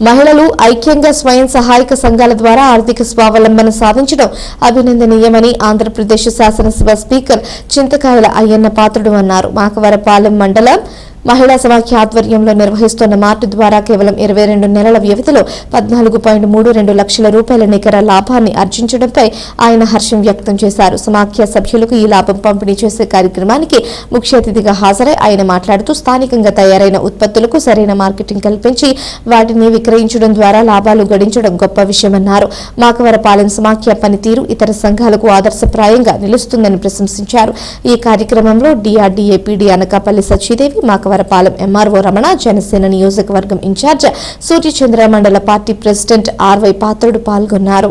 మహిళలు ఐక్యంగా స్వయం సహాయక సంఘాల ద్వారా ఆర్థిక స్వావలంబన సాధించడం అభినందనీయమని ఆంధ్రప్రదేశ్ శాసనసభ స్పీకర్ చింతకాయల అయ్యన్న పాత్రుడు అన్నారు. మాకవరపాలెం మండలం మహిళా సమాఖ్య ఆధ్వర్యంలో నిర్వహిస్తున్న మార్టు ద్వారా కేవలం ఇరవై రెండు నెలల వ్యవధిలో పద్నాలుగు పాయింట్ మూడు రెండు లక్షల రూపాయల నికర లాభాన్ని ఆర్జించడంపై ఆయన హర్షం వ్యక్తం చేశారు. సమాఖ్య సభ్యులకు ఈ లాభం పంపిణీ చేసే కార్యక్రమానికి ముఖ్య అతిథిగా హాజరై ఆయన మాట్లాడుతూ స్థానికంగా తయారైన ఉత్పత్తులకు సరైన మార్కెటింగ్ కల్పించి వాటిని విక్రయించడం ద్వారా లాభాలు గడించడం గొప్ప విషయమన్నారు. మాకవరపాలెం సమాఖ్య పనితీరు ఇతర సంఘాలకు ఆదర్శప్రాయంగా నిలుస్తుందని ప్రశంసించారు. ఈ కార్యక్రమంలో DRDA PD Anakapalli Anakapalli Makavara Makavarapalem MRO Ramana Janasena in charge incharge Suryachandra మండల పార్టీ ప్రెసిడెంట్ ఆర్వై పాత్రుడు పాల్గొన్నారు.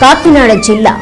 కాకినాడ జిల్లా